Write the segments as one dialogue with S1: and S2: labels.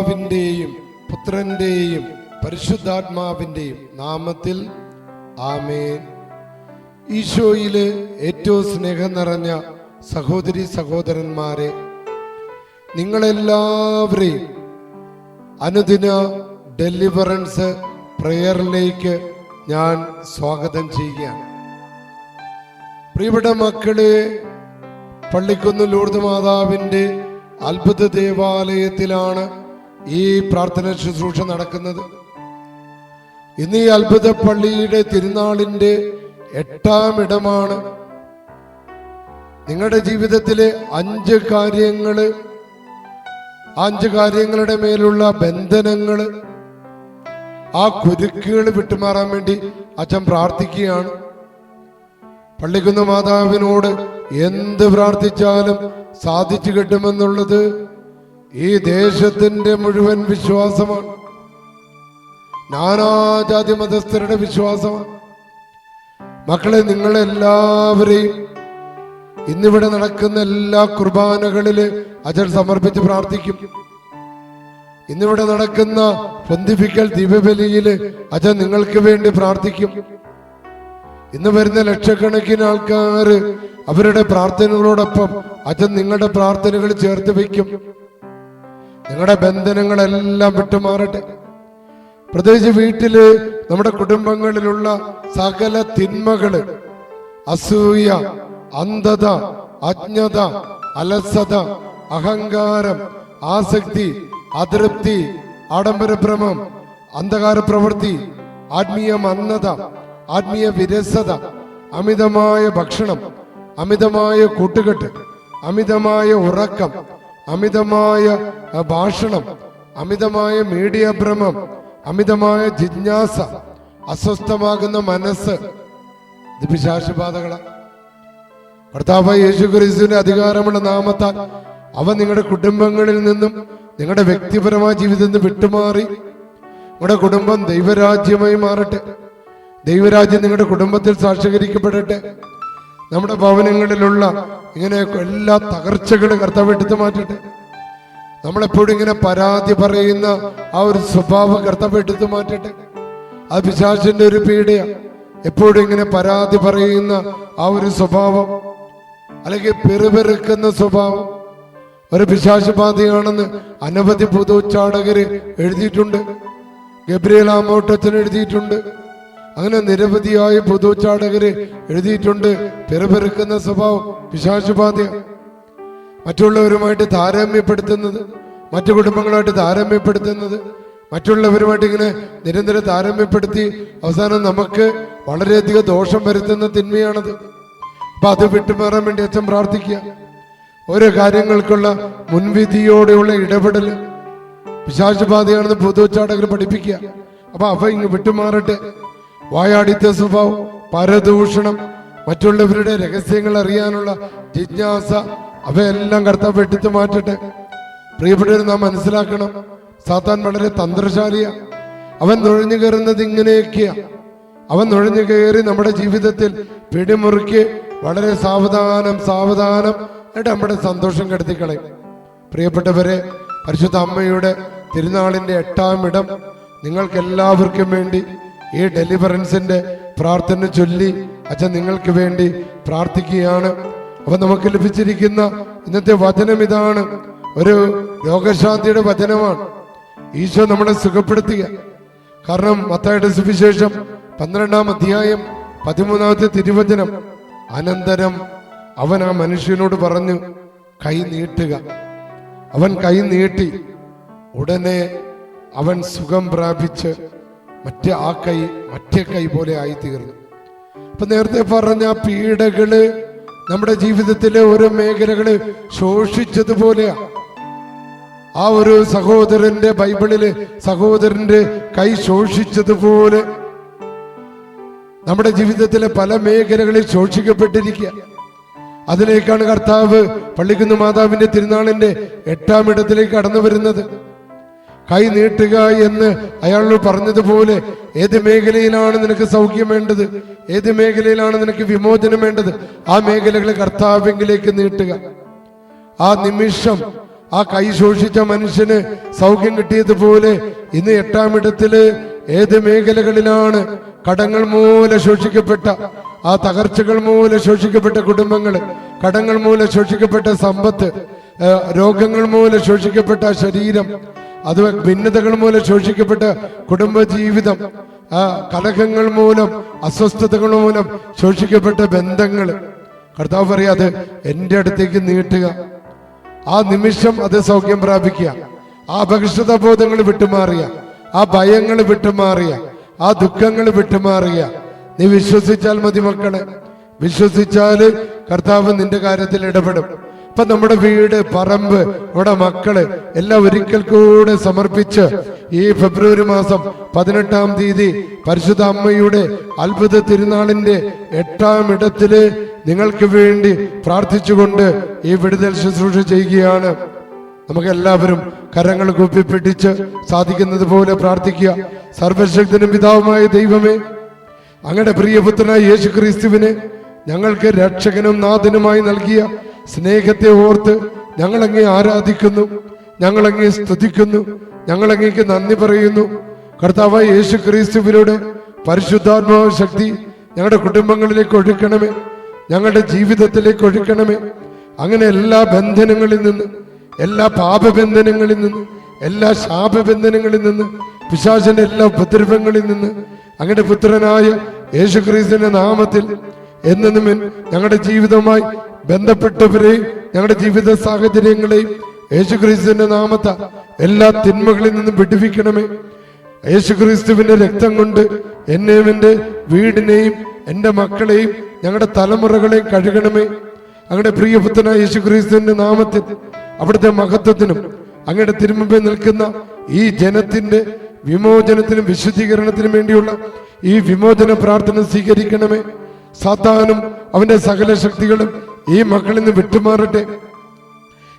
S1: പിതാവിന്റെയും പുത്രന്റെയും പരിശുദ്ധാത്മാവിന്റെയും നാമത്തിൽ ആമേൻ. ഈശോയിലെ ഏറ്റവും സ്നേഹം നിറഞ്ഞ സഹോദരി സഹോദരന്മാരെ നിങ്ങളെല്ലാവരെയും അനുദിന ഡെലിവറൻസ് പ്രെയറിലേക്ക് ഞാൻ സ്വാഗതം ചെയ്യുകയാണ്. പ്രിയപ്പെട്ട മക്കളെ പള്ളിക്കുന്ന് ലൂർദ് മാതാവിന്റെ അത്ഭുത ദേവാലയത്തിലാണ് ഈ പ്രാർത്ഥന ശുശ്രൂഷ നടക്കുന്നത്. ഇന്ന് ഈ അത്ഭുത പള്ളിയുടെ തിരുനാളിന്റെ എട്ടാം ഇടമാണ്. നിങ്ങളുടെ ജീവിതത്തിലെ അഞ്ച് കാര്യങ്ങൾ അഞ്ച് കാര്യങ്ങളുടെ മേലുള്ള ബന്ധനങ്ങൾ ആ കുരുക്കുകൾ വിട്ടുമാറാൻ വേണ്ടി അച്ഛൻ പ്രാർത്ഥിക്കുകയാണ്. പള്ളിക്കുന്ന് മാതാവിനോട് എന്ത് പ്രാർത്ഥിച്ചാലും സാധിച്ചു കിട്ടുമെന്നുള്ളത് ഈ ദേശത്തിന്റെ മുഴുവൻ വിശ്വാസമാണ്. നാനാജാതി മതസ്ഥരുടെ വിശ്വാസമാണ്. മക്കളെ നിങ്ങളെല്ലാവരെയും ഇന്നിവിടെ നടക്കുന്ന എല്ലാ കുർബാനകളിൽ അജൽ സമർപ്പിച്ച് പ്രാർത്ഥിക്കും. ഇന്നിവിടെ നടക്കുന്ന പൊന്തിപ്പിക്കൽ ദിവ്യബലിയിൽ അച്ഛൻ നിങ്ങൾക്ക് വേണ്ടി പ്രാർത്ഥിക്കും. ഇന്ന് വരുന്ന ലക്ഷക്കണക്കിന് ആൾക്കാർ അവരുടെ പ്രാർത്ഥനകളോടൊപ്പം അച്ഛൻ നിങ്ങളുടെ പ്രാർത്ഥനകൾ ചേർത്ത് വയ്ക്കും. നിങ്ങളുടെ ബന്ധനങ്ങളെല്ലാം വിട്ടുമാറട്ടെ. പ്രത്യേകിച്ച് വീട്ടിൽ നമ്മുടെ കുടുംബങ്ങളിലുള്ള സകല തിന്മകൾ അസൂയ അന്ധത അജ്ഞത അലസത അഹങ്കാരം ആസക്തി അതൃപ്തി ആഡംബരഭ്രമം അന്ധകാര പ്രവൃത്തി ആത്മീയ മന്ദത ആത്മീയ വിരസത അമിതമായ ഭക്ഷണം അമിതമായ കൂട്ടുകെട്ട് അമിതമായ ഉറക്കം അമിതമായ ഭാഷണം അമിതമായ മീഡിയ ഭ്രമം അമിതമായ ജിജ്ഞാസ അസ്വസ്ഥമാകുന്ന മനസ്സ്. ഇത് പിശാശുബാധകളാണ് കർത്താവ് യേശു ക്രിസ്തുവിന്റെ അധികാരമുള്ള നാമത്താൽ അവ നിങ്ങളുടെ കുടുംബങ്ങളിൽ നിന്നും നിങ്ങളുടെ വ്യക്തിപരമായ ജീവിതത്തിൽ നിന്ന് വിട്ടുമാറി നിങ്ങളുടെ കുടുംബം ദൈവരാജ്യമായി മാറട്ടെ. ദൈവരാജ്യം നിങ്ങളുടെ കുടുംബത്തിൽ സാക്ഷീകരിക്കപ്പെടട്ടെ. നമ്മുടെ ഭവനങ്ങളിലുള്ള ഇങ്ങനെയൊക്കെ എല്ലാ തകർച്ചകളും കർത്താവ് എടുത്തു മാറ്റട്ടെ. നമ്മളെപ്പോഴും ഇങ്ങനെ പരാതി പറയുന്ന ആ ഒരു സ്വഭാവം കർത്താവ് എടുത്തു മാറ്റട്ടെ. അത് പിശാചിന്റെ ഒരു പീഡയ. എപ്പോഴും ഇങ്ങനെ പരാതി പറയുന്ന ആ ഒരു സ്വഭാവം അല്ലെങ്കിൽ പെറുപെറുക്കുന്ന സ്വഭാവം. ഒരു പിശാശുബാധയാണെന്ന് അനവധി പുതുച്ചാടകര് എഴുതിയിട്ടുണ്ട്. ഗബ്രിയേൽ ആമോട്ടച്ചൻ എഴുതിയിട്ടുണ്ട്. അങ്ങനെ നിരവധിയായ പുതുച്ചാടകര് എഴുതിയിട്ടുണ്ട്. പെറുപെറുക്കുന്ന സ്വഭാവം പിശാശുബാധയാണ് മറ്റുള്ളവരുമായിട്ട് താരതമ്യപ്പെടുത്തുന്നത് മറ്റു കുടുംബങ്ങളുമായിട്ട് താരതമ്യപ്പെടുത്തുന്നത് മറ്റുള്ളവരുമായിട്ട് ഇങ്ങനെ നിരന്തരം താരതമ്യപ്പെടുത്തി അവസാനം നമുക്ക് വളരെയധികം ദോഷം വരുത്തുന്ന തിന്മയാണത്. അപ്പൊ അത് വിട്ടുമാറാൻ വേണ്ടി അച്ഛൻ പ്രാർത്ഥിക്കുക. ഓരോ കാര്യങ്ങൾക്കുള്ള മുൻവിധിയോടെയുള്ള ഇടപെടൽ. പിശാചുബാധയാണെന്ന് പൊതുവച്ചാടകർ പഠിപ്പിക്കുക. അപ്പൊ അവ ഇങ്ങ് വിട്ടുമാറട്ടെ. വായാടിത്യ സ്വഭാവം പരദൂഷണം മറ്റുള്ളവരുടെ രഹസ്യങ്ങൾ അറിയാനുള്ള ജിജ്ഞാസ അവയെല്ലാം കർത്താവ് വെട്ടിച്ചു മാറ്റട്ടെ. പ്രിയപ്പെട്ടവർ നാം മനസ്സിലാക്കണം. സാത്താൻ വളരെ തന്ത്രശാലിയാ. അവൻ നുഴഞ്ഞു കയറുന്നത് ഇങ്ങനെയൊക്കെയാ. അവൻ നുഴഞ്ഞു കയറി നമ്മുടെ ജീവിതത്തിൽ പിടിമുറുക്കി വളരെ സാവധാനം സാവധാനം എന്നിട്ട് നമ്മുടെ സന്തോഷം കെടുത്തിക്കളയും. പ്രിയപ്പെട്ടവരെ പരിശുദ്ധ അമ്മയുടെ തിരുനാളിന്റെ എട്ടാം ഇടം നിങ്ങൾക്ക് എല്ലാവർക്കും വേണ്ടി ഈ ഡെലിവറൻസിന്റെ പ്രാർത്ഥന ചൊല്ലി. അച്ഛൻ നിങ്ങൾക്ക് വേണ്ടി പ്രാർത്ഥിക്കുകയാണ്. അപ്പൊ നമുക്ക് ലഭിച്ചിരിക്കുന്ന ഇന്നത്തെ വചനം ഇതാണ്. ഒരു രോഗശാന്തിയുടെ വചനമാണ്. ഈശോ നമ്മളെ സുഖപ്പെടുത്തുക കാരണം മത്തായുടെ സുവിശേഷം പന്ത്രണ്ടാം അധ്യായം പതിമൂന്നാമത്തെ തിരുവചനം. അനന്തരം അവൻ ആ മനുഷ്യനോട് പറഞ്ഞു കൈ നീട്ടുക. അവൻ കൈ നീട്ടി. ഉടനെ അവൻ സുഖം പ്രാപിച്ച് മറ്റേ ആ കൈ മറ്റേ കൈ പോലെ ആയിത്തീർന്നു. അപ്പൊ നേരത്തെ പറഞ്ഞ പീഡകൾ നമ്മുടെ ജീവിതത്തിലെ ഓരോ മേഖലകൾ ശോഷിച്ചതുപോലെയാ. ആ ഒരു സഹോദരന്റെ ബൈബിളിൽ സഹോദരന്റെ കൈ ശോഷിച്ചതുപോലെ നമ്മുടെ ജീവിതത്തിലെ പല മേഖലകളിൽ ശോഷിക്കപ്പെട്ടിരിക്കുക. അതിലേക്കാണ് കർത്താവ് പള്ളിക്കുന്ന് മാതാവിന്റെ തിരുനാളിന്റെ എട്ടാം ഇടത്തിലേക്ക് കടന്നു വരുന്നത്. കൈ നീട്ടുക എന്ന് അയാളോട് പറഞ്ഞതുപോലെ ഏത് മേഖലയിലാണ് നിനക്ക് സൗഖ്യം വേണ്ടത്? ഏത് മേഖലയിലാണ് നിനക്ക് വിമോചനം വേണ്ടത്? ആ മേഖലകളെ കർത്താവിലേക്ക് നീട്ടുക. ആ നിമിഷം ആ കൈ ശോഷിച്ച മനുഷ്യന് സൗഖ്യം കിട്ടിയതുപോലെ ഇന്ന് എട്ടാം ഇടത്തിൽ ഏത് മേഖലകളിലാണ് കടങ്ങൾ മൂലം ശോഷിക്കപ്പെട്ട ആ തകർച്ചകൾ മൂലം ശോഷിക്കപ്പെട്ട കുടുംബങ്ങൾ കടങ്ങൾ മൂലം ശോഷിക്കപ്പെട്ട സമ്പത്ത് രോഗങ്ങൾ മൂലം ശോഷിക്കപ്പെട്ട ശരീരം അത് ഭിന്നതകൾ മൂലം ശോഷിക്കപ്പെട്ട കുടുംബജീവിതം കലഹങ്ങൾ മൂലം അസ്വസ്ഥതകൾ മൂലം ശോഷിക്കപ്പെട്ട ബന്ധങ്ങൾ. കർത്താവ് പറയാതെ എന്റെ അടുത്തേക്ക് നീട്ടുക. ആ നിമിഷം അത് സൗഖ്യം പ്രാപിക്കുക. ആ അപകർഷത ബോധങ്ങൾ വിട്ടുമാറിയ ആ ഭയങ്ങൾ വിട്ടുമാറിയ ആ ദുഃഖങ്ങൾ വിട്ടുമാറിയ നീ വിശ്വസിച്ചാൽ മതി മക്കളെ. വിശ്വസിച്ചാൽ കർത്താവ് നിന്റെ കാര്യത്തിൽ ഇടപെടും. ഇപ്പൊ നമ്മുടെ വീട് പറമ്പ് നമ്മുടെ മക്കൾ എല്ലാം ഒരിക്കൽ കൂടെ സമർപ്പിച്ച് ഈ ഫെബ്രുവരി മാസം പതിനെട്ടാം തീയതി പരിശുദ്ധ അമ്മയുടെ അത്ഭുത തിരുനാളിന്റെ എട്ടാം ഇടത്തിൽ നിങ്ങൾക്ക് വേണ്ടി പ്രാർത്ഥിച്ചുകൊണ്ട് ഈ വിടുതൽ ശുശ്രൂഷ ചെയ്യുകയാണ്. നമുക്ക് എല്ലാവരും കരങ്ങൾ കൂപ്പിപ്പിടിച്ച് സാധിക്കുന്നത് പോലെ പ്രാർത്ഥിക്കുക. സർവശക്തനും പിതാവുമായ ദൈവമേ അങ്ങയുടെ പ്രിയപുത്രനായ യേശു ഞങ്ങൾക്ക് രക്ഷകനും നാഥനുമായി നൽകിയ സ്നേഹത്തെ ഓർത്ത് ഞങ്ങളങ്ങേ ആരാധിക്കുന്നു ഞങ്ങളങ്ങേ സ്തുതിക്കുന്നു ഞങ്ങളങ്ങേക്ക് നന്ദി പറയുന്നു. കർത്താവ് യേശു ക്രിസ്തുവിലൂടെ പരിശുദ്ധാത്മാവ ശക്തി ഞങ്ങളുടെ കുടുംബങ്ങളിലേക്ക് ഒഴുക്കണമേ ഞങ്ങളുടെ ജീവിതത്തിലേക്ക് ഒഴുക്കണമേ. അങ്ങനെ എല്ലാ ബന്ധനങ്ങളിൽ നിന്ന് എല്ലാ പാപബന്ധനങ്ങളിൽ നിന്ന് എല്ലാ ശാപബന്ധനങ്ങളിൽ നിന്ന് പിശാചന്റെ എല്ലാ ഉപദ്രവങ്ങളിൽ നിന്ന് അങ്ങയുടെ പുത്രനായ യേശുക്രിസ്തുവിന്റെ നാമത്തിൽ എന്നും ഞങ്ങളുടെ ജീവിതവുമായി ബന്ധപ്പെട്ടവരെയും ഞങ്ങളുടെ ജീവിത സാഹചര്യങ്ങളെയും യേശുക്രിസ്തുവിന്റെ നാമത്ത എല്ലാ തിന്മകളിൽ നിന്നും വിടുവിക്കണമേ. യേശുക്രിസ്തുവിന്റെ രക്തം കൊണ്ട് എന്നെയും എന്റെ വീടിനെയും എന്റെ മക്കളെയും ഞങ്ങളുടെ തലമുറകളെയും കഴുകണമേ. അങ്ങയുടെ പ്രിയപുത്രനായ യേശുക്രിസ്തുവിന്റെ നാമത്തിൽ അവിടുത്തെ മഹത്വത്തിനും അങ്ങയുടെ തിരുമുമ്പിൽ നിൽക്കുന്ന ഈ ജനത്തിന്റെ വിമോചനത്തിനും വിശുദ്ധീകരണത്തിനും വേണ്ടിയുള്ള ഈ വിമോചന പ്രാർത്ഥന സ്വീകരിക്കണമേ. സാത്താനും അവന്റെ സകല ശക്തികളും ഈ മക്കളിൽ നിന്ന് വിട്ടുമാറട്ടെ.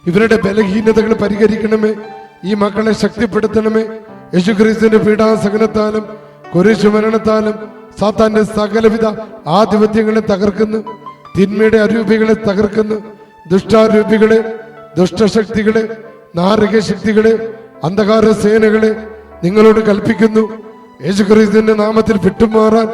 S1: ഇവരുടെ ബലഹീനതകൾ പരിഹരിക്കണമേ. ഈ മക്കളെ ശക്തിപ്പെടുത്തണമേ. യേശുക്രിസ്തുവിന്റെ പീഡാസകനത്താലും കുരിശുമരണത്താലും സാത്താന്റെ സകലവിധ ആധിപത്യങ്ങളെ തകർക്കുന്നു. തിന്മയുടെ അരൂപികളെ തകർക്കുന്നു. ദുഷ്ടാരൂപികളെ ദുഷ്ടശക്തികളെ നാരക ശക്തികളെ അന്ധകാര സേനകളെ നിങ്ങളോട് കൽപ്പിക്കുന്നു. യേശുക്രിസ്തുവിന്റെ നാമത്തിൽ വിട്ടുമാറാൻ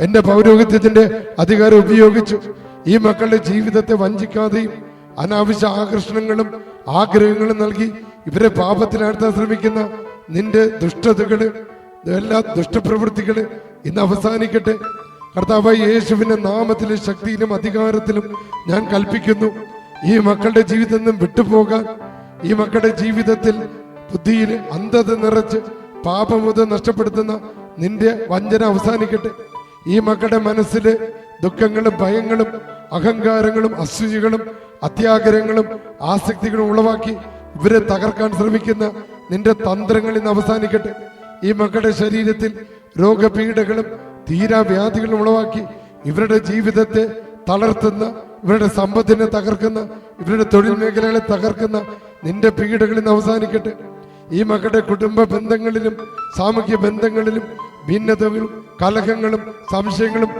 S1: എന്റെ പൗരോഹിത്യത്തിന്റെ അധികാരം ഉപയോഗിച്ചു. ഈ മക്കളുടെ ജീവിതത്തെ വഞ്ചിക്കാതെയും അനാവശ്യ ആകർഷണങ്ങളും ആഗ്രഹങ്ങളും നൽകി ഇവരെ പാപത്തിനടുത്താൻ ശ്രമിക്കുന്ന നിന്റെ ദുഷ്ടതകൾ എല്ലാ ദുഷ്ടപ്രവൃത്തികൾ ഇന്ന് അവസാനിക്കട്ടെ. കർത്താവ് യേശുവിന്റെ നാമത്തിലും ശക്തിയിലും അധികാരത്തിലും ഞാൻ കൽപ്പിക്കുന്നു ഈ മക്കളുടെ ജീവിതത്തിൽ നിന്നും വിട്ടുപോകാൻ. ഈ മക്കളുടെ ജീവിതത്തിൽ ബുദ്ധിയിൽ അന്ധത നിറച്ച് പാപമുത നഷ്ടപ്പെടുത്തുന്ന നിന്റെ വഞ്ചന അവസാനിക്കട്ടെ. ഈ മക്കളുടെ മനസ്സിലെ ദുഃഖങ്ങളും ഭയങ്ങളും അഹങ്കാരങ്ങളും അസൂയകളും അത്യാഗ്രഹങ്ങളും ആസക്തികളും ഉളവാക്കി ഇവരെ തകർക്കാൻ ശ്രമിക്കുന്ന നിന്റെ തന്ത്രങ്ങൾ ഇന്ന് അവസാനിക്കട്ടെ. ഈ മക്കളുടെ ശരീരത്തിൽ രോഗപീഠകളും തീരാവ്യാധികളും ഉളവാക്കി ഇവരുടെ ജീവിതത്തെ തളർത്തുന്ന ഇവരുടെ സമ്പത്തിനെ തകർക്കുന്ന ഇവരുടെ തൊഴിൽ മേഖലകളെ തകർക്കുന്ന നിന്റെ പീഡകളിൽ നിന്ന് അവസാനിക്കട്ടെ. ഈ മക്കളുടെ കുടുംബ ബന്ധങ്ങളിലും സാമൂഹ്യ ബന്ധങ്ങളിലും ഭിന്നതകളും കലഹങ്ങളും സംശയങ്ങളും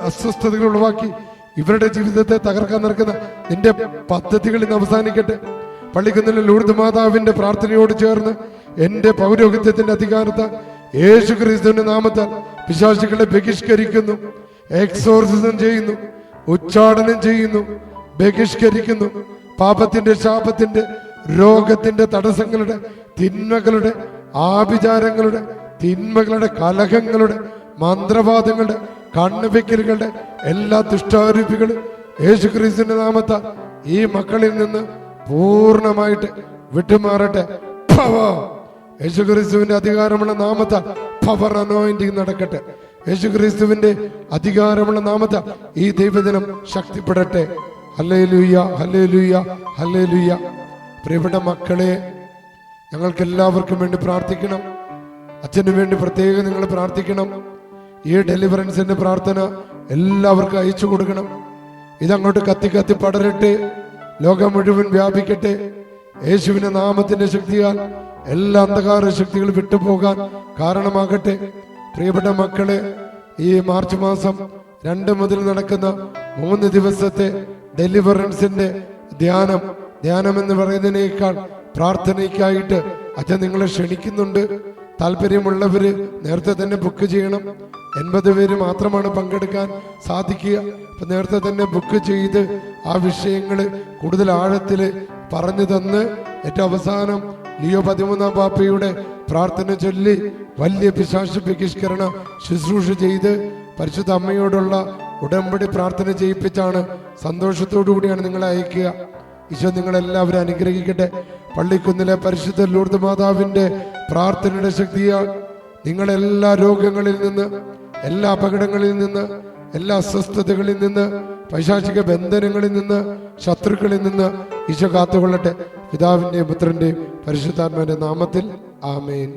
S1: അസ്വസ്ഥതകൾ ഉളവാക്കി ഇവരുടെ ജീവിതത്തെ തകർക്കാൻ നടക്കുന്ന നിന്റെ പദ്ധതികൾ ഇന്ന് അവസാനിക്കട്ടെ. പള്ളിക്കുന്നിലെ ലൂർദ് മാതാവിന്റെ പ്രാർത്ഥനയോട് ചേർന്ന് എന്റെ പൗരോഹിത്യത്തിന്റെ അധികാരത്താൽ യേശു ക്രിസ്തുവിന്റെ നാമത്താൽ പിശാചുക്കളെ ബഹിഷ്കരിക്കുന്നു. എക്സോർസിസം ചെയ്യുന്നു. ഉച്ചാടനം ചെയ്യുന്നു. ബഹിഷ്കരിക്കുന്നു. പാപത്തിന്റെ ശാപത്തിന്റെ രോഗത്തിന്റെ തടസ്സങ്ങളുടെ തിന്മകളുടെ ആഭിചാരങ്ങളുടെ തിന്മകളുടെ കലഹങ്ങളുടെ മന്ത്രവാദങ്ങളുടെ കണ്ണുവെക്കലുകളുടെ എല്ലാ ദുഷ്ടാരൂപികളും യേശുക്രിസ്തുവിന്റെ നാമത്ത ഈ മക്കളിൽ നിന്ന് പൂർണമായിട്ട് വിട്ടുമാറട്ടെ. യേശു ക്രിസ്തുവിന്റെ അധികാരമുള്ള നാമത്ത പവർ അനോയിന്റിങ് നടക്കട്ടെ. യേശു ക്രിസ്തുവിന്റെ അധികാരമുള്ള നാമത്ത ഈ ദൈവദിനം ശക്തിപ്പെടട്ടെ. Hallelujah hallelujah hallelujah. പ്രിയപ്പെട്ട മക്കളെ ഞങ്ങൾക്ക് എല്ലാവർക്കും വേണ്ടി പ്രാർത്ഥിക്കണം. അച്ഛനു വേണ്ടി പ്രത്യേകം നിങ്ങൾ പ്രാർത്ഥിക്കണം. ഈ ഡെലിവറൻസിന്റെ പ്രാർത്ഥന എല്ലാവർക്കും അയച്ചു കൊടുക്കണം. ഇതങ്ങോട്ട് കത്തി കത്തി പടരട്ടെ. ലോകം മുഴുവൻ വ്യാപിക്കട്ടെ. യേശുവിന്റെ നാമത്തിന്റെ ശക്തിയാൽ എല്ലാ അന്ധകാര ശക്തികളും വിട്ടുപോകാൻ കാരണമാകട്ടെ. പ്രിയപ്പെട്ട മക്കളെ ഈ മാർച്ച് മാസം രണ്ട് മുതൽ നടക്കുന്ന മൂന്ന് ദിവസത്തെ ഡെലിവറൻസിന്റെ ധ്യാനം ധ്യാനം എന്ന് പറയുന്നതിനേക്കാൾ പ്രാർത്ഥനയ്ക്കായിട്ട് അച്ഛൻ നിങ്ങളെ ക്ഷണിക്കുന്നുണ്ട്. താല്പര്യമുള്ളവര് നേരത്തെ തന്നെ ബുക്ക് ചെയ്യണം. എൺപത് പേര് മാത്രമാണ് പങ്കെടുക്കാൻ സാധിക്കുക. അപ്പൊ നേരത്തെ തന്നെ ബുക്ക് ചെയ്ത് ആ വിഷയങ്ങൾ കൂടുതൽ ആഴത്തിൽ പറഞ്ഞു തന്ന്. ഏറ്റവും അവസാനം ലിയോ പതിമൂന്നാം പാപ്പയുടെ പ്രാർത്ഥന ചൊല്ലി വലിയ പിശാശ ബഹിഷ്കരണ ശുശ്രൂഷ ചെയ്ത് പരിശുദ്ധ അമ്മയോടുള്ള ഉടമ്പടി പ്രാർത്ഥന ചെയ്യിപ്പിച്ചാണ് സന്തോഷത്തോടു കൂടിയാണ് നിങ്ങളെ അയക്കുക. ഈശോ നിങ്ങളെല്ലാവരും അനുഗ്രഹിക്കട്ടെ. പള്ളിക്കുന്നിലെ പരിശുദ്ധ ലൂർദ് മാതാവിന്റെ പ്രാർത്ഥനയുടെ ശക്തിയാൽ നിങ്ങളെല്ലാ രോഗങ്ങളിൽ നിന്ന് എല്ലാ അപകടങ്ങളിൽ നിന്ന് എല്ലാ അസ്വസ്ഥതകളിൽ നിന്ന് പൈശാചിക ബന്ധനങ്ങളിൽ നിന്ന് ശത്രുക്കളിൽ നിന്ന് ഈശോ കാത്തുകൊള്ളട്ടെ. പിതാവിന്റെയും പുത്രന്റെയും പരിശുദ്ധാത്മാവിന്റെ നാമത്തിൽ ആമേൻ.